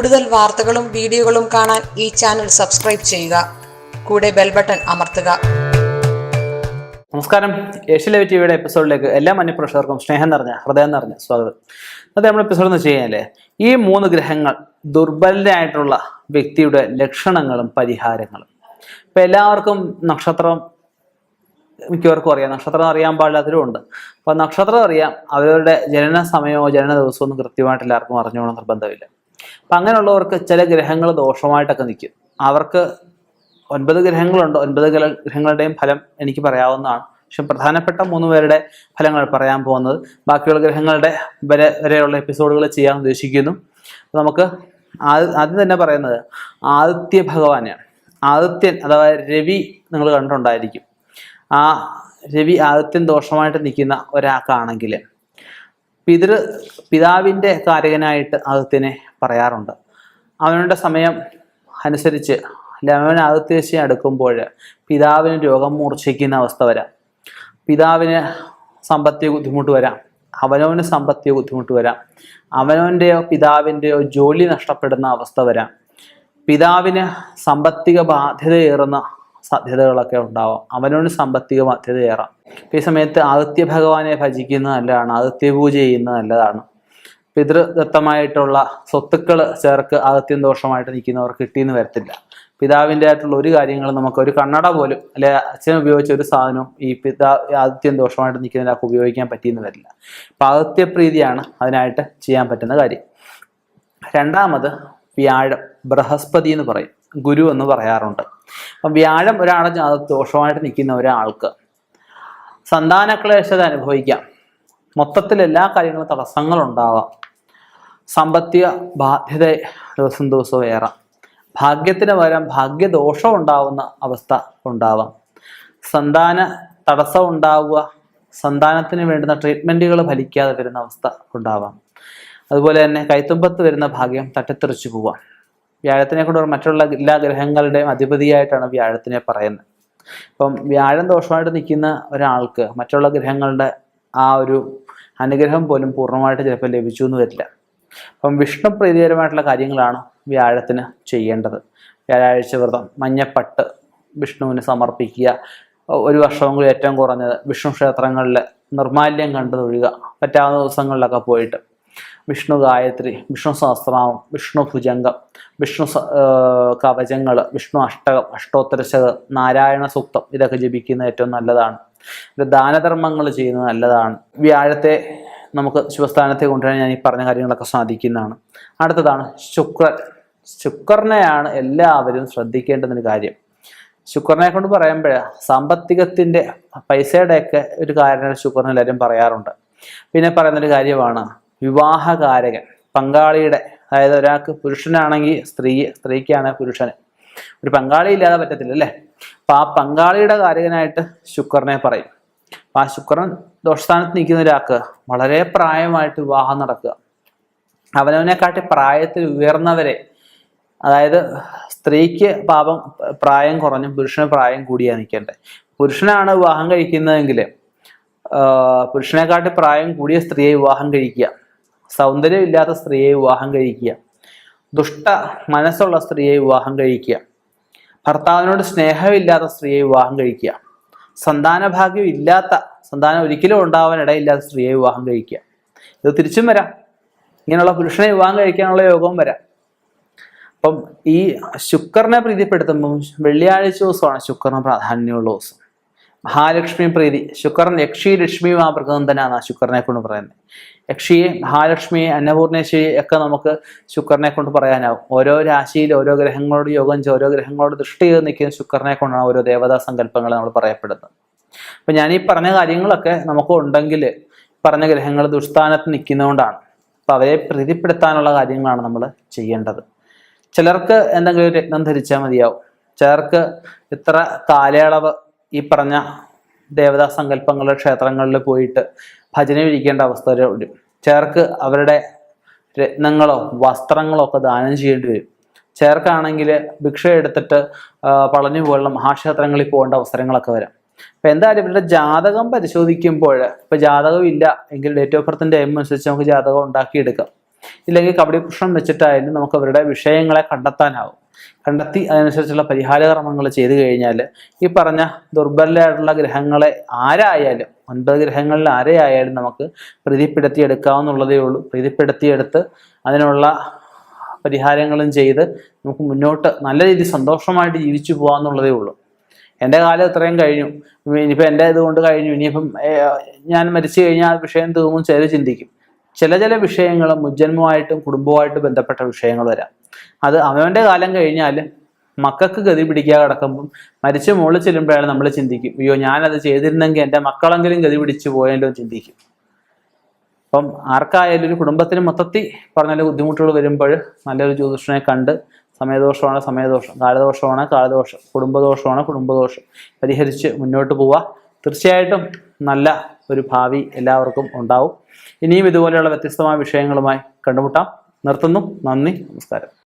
കൂടുതൽ വാർത്തകളും വീഡിയോകളും കാണാൻ ഈ ചാനൽ സബ്സ്ക്രൈബ് ചെയ്യുക. കൂടെ ബെൽ ബട്ടൺ അമർത്തുക. നമസ്കാരം. ഏഷ്യ ലൈവ് ടിവിയുടെ എപ്പിസോഡിലേക്ക് എല്ലാ മന്യപ്രേക്ഷകർക്കും സ്നേഹം നിറഞ്ഞ ഹൃദയം നിറഞ്ഞ സ്വാഗതം. അത് നമ്മുടെ എപ്പിസോഡ് എന്ന് വെച്ച് ഈ മൂന്ന് ഗ്രഹങ്ങൾ ദുർബലരായിട്ടുള്ള വ്യക്തിയുടെ ലക്ഷണങ്ങളും പരിഹാരങ്ങളും. ഇപ്പൊ എല്ലാവർക്കും നക്ഷത്രം മിക്കവർക്കും അറിയാം. നക്ഷത്രം അറിയാൻ പാടില്ലാത്തവരും ഉണ്ട്. അപ്പൊ നക്ഷത്രം അറിയാം. അവരുടെ ജനന സമയമോ ജനന ദിവസമോ ഒന്നും കൃത്യമായിട്ട് എല്ലാവർക്കും അറിഞ്ഞോണം നിർബന്ധമില്ല. അപ്പൊ അങ്ങനെയുള്ളവർക്ക് ചില ഗ്രഹങ്ങൾ ദോഷമായിട്ടൊക്കെ നിൽക്കും. അവർക്ക് ഒൻപത് ഗ്രഹങ്ങളുണ്ട്. ഒൻപത് ഗ്രഹ- ഗ്രഹങ്ങളുടെയും ഫലം എനിക്ക് പറയാവുന്നതാണ്. പക്ഷെ പ്രധാനപ്പെട്ട മൂന്ന് പേരുടെ ഫലങ്ങൾ പറയാൻ പോകുന്നത്. ബാക്കിയുള്ള ഗ്രഹങ്ങളുടെ വരെ വരെയുള്ള എപ്പിസോഡുകൾ ചെയ്യാൻ ഉദ്ദേശിക്കുന്നു. നമുക്ക് ആദ്യ- തന്നെ പറയുന്നത് ആദിത്യ ഭഗവാനെയാണ്. ആദിത്യൻ അഥവാ രവി നിങ്ങൾ കണ്ടിട്ടുണ്ടായിരിക്കും. ആ രവി ആദിത്യൻ ദോഷമായിട്ട് നിൽക്കുന്ന ഒരാൾക്കാണെങ്കിൽ പിതൃ പിതാവിന്റെ കാരകനായിട്ട് ആദിത്യനെ പറയാറുണ്ട്. അവനുടെ സമയം അനുസരിച്ച് ലവൻ ആദിത്യശി അടുക്കുമ്പോൾ പിതാവിന് രോഗം മൂർച്ഛിക്കുന്ന അവസ്ഥ വരാം. പിതാവിന് സാമ്പത്തിക ബുദ്ധിമുട്ട് വരാം. അവനവന് സാമ്പത്തിക ബുദ്ധിമുട്ട് വരാം. അവനവന്റെയോ പിതാവിന്റെയോ ജോലി നഷ്ടപ്പെടുന്ന അവസ്ഥ വരാം. പിതാവിന് സാമ്പത്തിക ബാധ്യതയേറുന്ന സാധ്യതകളൊക്കെ ഉണ്ടാവാം. അവനവന് സാമ്പത്തിക ബാധ്യതയേറാം. ഈ സമയത്ത് ആദിത്യ ഭഗവാനെ ഭജിക്കുന്നത് നല്ലതാണ് ആദിത്യ പൂജ ചെയ്യുന്നത് നല്ലതാണ്. പിതൃദത്തമായിട്ടുള്ള സ്വത്തുക്കൾ ചേർക്ക് ആദിത്യം ദോഷമായിട്ട് നിൽക്കുന്നവർ കിട്ടിയെന്ന് വരത്തില്ല. പിതാവിന്റെ ആയിട്ടുള്ള ഒരു കാര്യങ്ങളും നമുക്ക് ഒരു കണ്ണട പോലും അല്ലെ അച്ഛൻ ഉപയോഗിച്ച ഒരു സാധനവും ഈ പിതാ ആദിത്യം ദോഷമായിട്ട് നിൽക്കുന്നതിനൊക്കെ ഉപയോഗിക്കാൻ പറ്റിയെന്ന് വരില്ല. അപ്പൊ ആദിത്യപ്രീതിയാണ് അതിനായിട്ട് ചെയ്യാൻ പറ്റുന്ന കാര്യം. രണ്ടാമത് വ്യാഴം ബൃഹസ്പതി എന്ന് പറയും ഗുരു എന്ന് പറയാറുണ്ട്. അപ്പം വ്യാഴം ഒരാളെ ദോഷമായിട്ട് നിൽക്കുന്ന ഒരാൾക്ക് സന്താനക്ലേശത അനുഭവിക്കാം. മൊത്തത്തിൽ എല്ലാ കാര്യങ്ങളും തടസ്സങ്ങളുണ്ടാവാം. സാമ്പത്തിക ബാധ്യത ദിവസം ദിവസവും ഏറാം. ഭാഗ്യത്തിന് പകരം ഭാഗ്യദോഷം ഉണ്ടാവുന്ന അവസ്ഥ ഉണ്ടാവാം. സന്താന തടസ്സം ഉണ്ടാവുക സന്താനത്തിന് വേണ്ടുന്ന ട്രീറ്റ്മെന്റുകൾ ഫലിക്കാതെ വരുന്ന അവസ്ഥ ഉണ്ടാവാം. അതുപോലെ തന്നെ കൈത്തുമ്പത്ത് വരുന്ന ഭാഗ്യം തട്ടിത്തെറിച്ചു പോവാം. വ്യാഴത്തിനെ കൊണ്ട് മറ്റുള്ള എല്ലാ ഗ്രഹങ്ങളുടെയും അധിപതിയായിട്ടാണ് വ്യാഴത്തിനെ പറയുന്നത്. അപ്പം വ്യാഴം ദോഷമായിട്ട് നിൽക്കുന്ന ഒരാൾക്ക് മറ്റുള്ള ഗ്രഹങ്ങളുടെ ആ ഒരു അനുഗ്രഹം പോലും പൂർണമായിട്ട് ചിലപ്പോൾ ലഭിച്ചു എന്ന് വരില്ല. അപ്പം വിഷ്ണു പ്രീതികരമായിട്ടുള്ള കാര്യങ്ങളാണ് വ്യാഴത്തിന് ചെയ്യേണ്ടത്. വ്യാഴാഴ്ച വ്രതം മഞ്ഞപ്പട്ട് വിഷ്ണുവിന് സമർപ്പിക്കുക ഒരു വർഷമെങ്കിലും ഏറ്റവും കുറഞ്ഞത് വിഷ്ണു ക്ഷേത്രങ്ങളിൽ നിർമാല്യം കണ്ടു തൊഴുക പറ്റാവുന്ന ദിവസങ്ങളിലൊക്കെ പോയിട്ട് വിഷ്ണു ഗായത്രി വിഷ്ണു സഹസ്രനാമം വിഷ്ണു ഭുജംഗം വിഷ്ണു കവചങ്ങൾ വിഷ്ണു അഷ്ടകം അഷ്ടോത്തരശത നാരായണ സൂക്തം ഇതൊക്കെ ജപിക്കുന്നത് ഏറ്റവും നല്ലതാണ്. ദാനധർമ്മങ്ങൾ ചെയ്യുന്നത് നല്ലതാണ്. വ്യാഴത്തെ നമുക്ക് ശിവസ്ഥാനത്തെ കൊണ്ടുവരാൻ ഞാൻ ഈ പറഞ്ഞ കാര്യങ്ങളൊക്കെ സാധിക്കുന്നതാണ്. അടുത്തതാണ് ശുക്രൻ. ശുക്രനെയാണ് എല്ലാവരും ശ്രദ്ധിക്കേണ്ടതിന് കാര്യം. ശുക്രനെ കൊണ്ട് പറയുമ്പോൾ സാമ്പത്തികത്തിന്റെ പൈസയുടെയൊക്കെ ഒരു കാരണം ശുക്രൻ എല്ലാവരും പറയാറുണ്ട്. പിന്നെ പറയുന്നൊരു കാര്യമാണ് വിവാഹകാരകൻ. പങ്കാളിയുടെ അതായത് ഒരാൾക്ക് പുരുഷനാണെങ്കിൽ സ്ത്രീ സ്ത്രീക്കാണ് പുരുഷന്. ഒരു പങ്കാളി ഇല്ലാതെ പറ്റത്തില്ല അല്ലേ? അപ്പൊ ആ പങ്കാളിയുടെ കാരകനായിട്ട് ശുക്രനെ പറയും. അപ്പൊ ആ ശുക്രൻ ദോഷസ്ഥാനത്ത് നിൽക്കുന്ന ഒരാൾക്ക് വളരെ പ്രായമായിട്ട് വിവാഹം നടക്കുക. അവനവനെക്കാട്ടി പ്രായത്തിൽ ഉയർന്നവരെ അതായത് സ്ത്രീക്ക് പാപം പ്രായം കുറഞ്ഞു പുരുഷന് പ്രായം കൂടിയാ നിൽക്കേണ്ടത്. പുരുഷനാണ് വിവാഹം കഴിക്കുന്നതെങ്കിൽ പുരുഷനെക്കാട്ടി പ്രായം കൂടിയ സ്ത്രീയെ വിവാഹം കഴിക്കുക. സൗന്ദര്യമില്ലാത്ത സ്ത്രീയെ വിവാഹം കഴിക്കുക. ദുഷ്ട മനസ്സുള്ള സ്ത്രീയെ വിവാഹം കഴിക്കുക. ഭർത്താവിനോട് സ്നേഹമില്ലാത്ത സ്ത്രീയെ വിവാഹം കഴിക്കുക. സന്താന ഭാഗ്യം ഇല്ലാത്ത സന്താനം ഒരിക്കലും ഉണ്ടാവാൻ ഇടയില്ലാത്ത സ്ത്രീയെ വിവാഹം കഴിക്കുക. ഇത് തിരിച്ചും വരാം. ഇങ്ങനെയുള്ള പുരുഷനെ വിവാഹം കഴിക്കാനുള്ള യോഗവും വരാം. അപ്പം ഈ ശുക്രനെ പ്രീതിപ്പെടുത്തുമ്പോൾ വെള്ളിയാഴ്ച ദിവസമാണ് ശുക്രന് പ്രാധാന്യമുള്ള ദിവസം. മഹാലക്ഷ്മി പ്രീതി. ശുക്രൻ യക്ഷി ലക്ഷ്മി മാതൃകന്ധനാണ് ശുക്രനെ കൊണ്ട് പറയുന്നത്. യക്ഷിയെ മഹാലക്ഷ്മിയെ അന്നപൂർണേശ്വരി ഒക്കെ നമുക്ക് ശുക്രനെ കൊണ്ട് പറയാനാവും. ഓരോ രാശിയിൽ ഓരോ ഗ്രഹങ്ങളോട് യോഗം ഓരോ ഗ്രഹങ്ങളോട് ദൃഷ്ടി ചെയ്ത് നിൽക്കുന്ന ശുക്രനെ കൊണ്ടാണ് ഓരോ ദേവതാ സങ്കല്പങ്ങൾ നമ്മൾ പറയപ്പെടുന്നത്. അപ്പൊ ഞാൻ ഈ പറഞ്ഞ കാര്യങ്ങളൊക്കെ നമുക്ക് ഉണ്ടെങ്കിൽ പറഞ്ഞ ഗ്രഹങ്ങൾ ദുസ്ഥാനത്ത് നിൽക്കുന്നതുകൊണ്ടാണ്. അപ്പൊ അവരെ പ്രീതിപ്പെടുത്താനുള്ള കാര്യങ്ങളാണ് നമ്മൾ ചെയ്യേണ്ടത്. ചിലർക്ക് എന്തെങ്കിലും രത്നം ധരിച്ചാൽ മതിയാവും. ചിലർക്ക് ഇത്ര കാലയളവ് ഈ പറഞ്ഞ ദേവതാ സങ്കല്പങ്ങളുടെ ക്ഷേത്രങ്ങളിൽ പോയിട്ട് ഭജന വിരിക്കേണ്ട അവസ്ഥ വരും ചിലർക്ക് അവരുടെ രത്നങ്ങളോ വസ്ത്രങ്ങളോ ഒക്കെ ദാനം ചെയ്യേണ്ടി വരും. ചിലർക്കാണെങ്കിൽ ഭിക്ഷ എടുത്തിട്ട് പളഞ്ഞു പോലുള്ള മഹാക്ഷേത്രങ്ങളിൽ പോകേണ്ട അവസരങ്ങളൊക്കെ വരാം. അപ്പൊ എന്തായാലും ഇവരുടെ ജാതകം പരിശോധിക്കുമ്പോൾ ഇപ്പൊ ജാതകം ഇല്ല എങ്കിൽ ഡേറ്റ് ഓഫ് ബർത്തിന്റെ എം അനുസരിച്ച് നമുക്ക് ജാതകം ഉണ്ടാക്കിയെടുക്കാം. ഇല്ലെങ്കിൽ കബഡി പ്രശ്നം വെച്ചിട്ടായാലും നമുക്ക് അവരുടെ വിഷയങ്ങളെ കണ്ടെത്താനാവും. കണ്ടെത്തി അതിനനുസരിച്ചുള്ള പരിഹാരകർമ്മങ്ങൾ ചെയ്തു കഴിഞ്ഞാൽ ഈ പറഞ്ഞ ദുർബലരായിട്ടുള്ള ഗ്രഹങ്ങളെ ആരായാലും ഒൻപത് ഗ്രഹങ്ങളിൽ ആരെയായാലും നമുക്ക് പ്രീതിപ്പെടുത്തിയെടുക്കാവുന്നുള്ളതേ ഉള്ളൂ. പ്രീതിപ്പെടുത്തിയെടുത്ത് അതിനുള്ള പരിഹാരങ്ങളും ചെയ്ത് നമുക്ക് മുന്നോട്ട് നല്ല രീതിയിൽ സന്തോഷമായിട്ട് ജീവിച്ചു പോകാമെന്നുള്ളതേ ഉള്ളൂ. എന്റെ കാലം ഇത്രയും കഴിഞ്ഞു. ഇനിയിപ്പോൾ എന്റെ ഇതുകൊണ്ട് കഴിഞ്ഞു. ഇനിയിപ്പം ഞാൻ മരിച്ചു കഴിഞ്ഞാൽ ആ വിഷയം തീർന്നും ചില ചിന്തിക്കും. ചില ചില വിഷയങ്ങൾ മുജ്ജന്മമായിട്ടും കുടുംബവുമായിട്ട് ബന്ധപ്പെട്ട വിഷയങ്ങൾ വരാം. അത് അവന്റെ കാലം കഴിഞ്ഞാൽ മക്കൾക്ക് ഗതി പിടിക്കാതെ കിടക്കുമ്പം മരിച്ച മുകളിൽ ചെല്ലുമ്പോഴാണ് നമ്മൾ ചിന്തിക്കും അയ്യോ ഞാനത് ചെയ്തിരുന്നെങ്കിൽ എന്റെ മക്കളെങ്കിലും ഗതി പിടിച്ചു പോയല്ലോ ചിന്തിക്കും. അപ്പം ആർക്കായാലും ഒരു കുടുംബത്തിന് മൊത്തത്തിൽ പറഞ്ഞാൽ ബുദ്ധിമുട്ടുകൾ വരുമ്പോൾ നല്ലൊരു ജ്യോതിഷനെ കണ്ട് സമയദോഷമാണ് സമയദോഷം കാലദോഷമാണ് കാലദോഷം കുടുംബദോഷമാണ് കുടുംബദോഷം പരിഹരിച്ച് മുന്നോട്ട് പോവുക. തീർച്ചയായിട്ടും നല്ല ഒരു ഭാവി എല്ലാവർക്കും ഉണ്ടാവും. ഇനിയും ഇതുപോലെയുള്ള വ്യത്യസ്തമായ വിഷയങ്ങളുമായി കണ്ടുമുട്ടാം. നിർത്തുന്നു. നന്ദി. നമസ്കാരം.